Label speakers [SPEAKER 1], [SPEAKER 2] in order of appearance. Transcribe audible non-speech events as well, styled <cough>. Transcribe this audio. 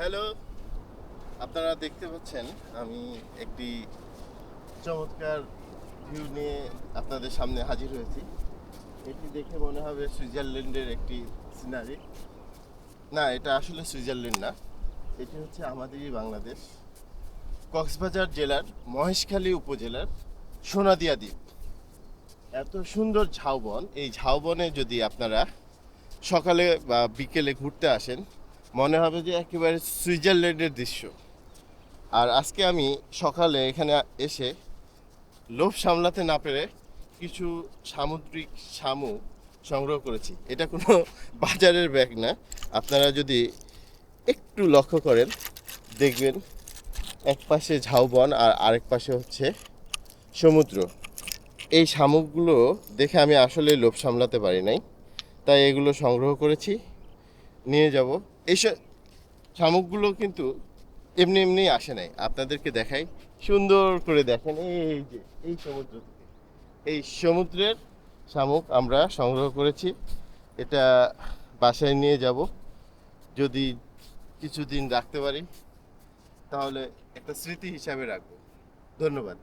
[SPEAKER 1] Hello. আপনারা দেখতে পাচ্ছেন, আমি একটি চমৎকার ভিউ নিয়ে আপনাদের সামনে হাজির হয়েছি। এটি দেখে মনে হবে সুইজারল্যান্ডের একটি সিনারি না, এটা আসলে সুইজারল্যান্ড না। এটি হচ্ছে আমাদেরই বাংলাদেশ। কক্সবাজার জেলার মহেশখালী উপজেলার সোনাদিয়া দ্বীপ। এত সুন্দর ঝাউবন। এই ঝাউবনে যদি আপনারা সকালে বা বিকেলে ঘুরতে আসেন মনে হবে যে একেবারে সুইজারল্যান্ডের দৃশ্য। আর আজকে আমি সকালে এখানে এসে লোভ সামলাতে না পেরে কিছু সামুদ্রিক শামুক সংগ্রহ করেছি। এটা কোনো <laughs> বাজারের ব্যাগ না। আপনারা যদি একটু লক্ষ্য করেন, দেখবেন এক পাশে ঝাউবন আর আরেক পাশে হচ্ছে সমুদ্র। এই শামুকগুলো দেখে আমি আসলে লোভ সামলাতে পারি নাই। তাই এগুলো সংগ্রহ করেছি। নিয়ে যাব। এইসব শামুকগুলো কিন্তু এমনি এমনি আসে নাই। আপনাদেরকে দেখাই। সুন্দর করে দেখেন, এই যে, এই সমুদ্র থেকে। এই সমুদ্রের শামুক আমরা সংগ্রহ করেছি। এটা বাসায় নিয়ে যাব। যদি কিছুদিন রাখতে পারি, তাহলে একটা স্মৃতি হিসাবে রাখব। ধন্যবাদ।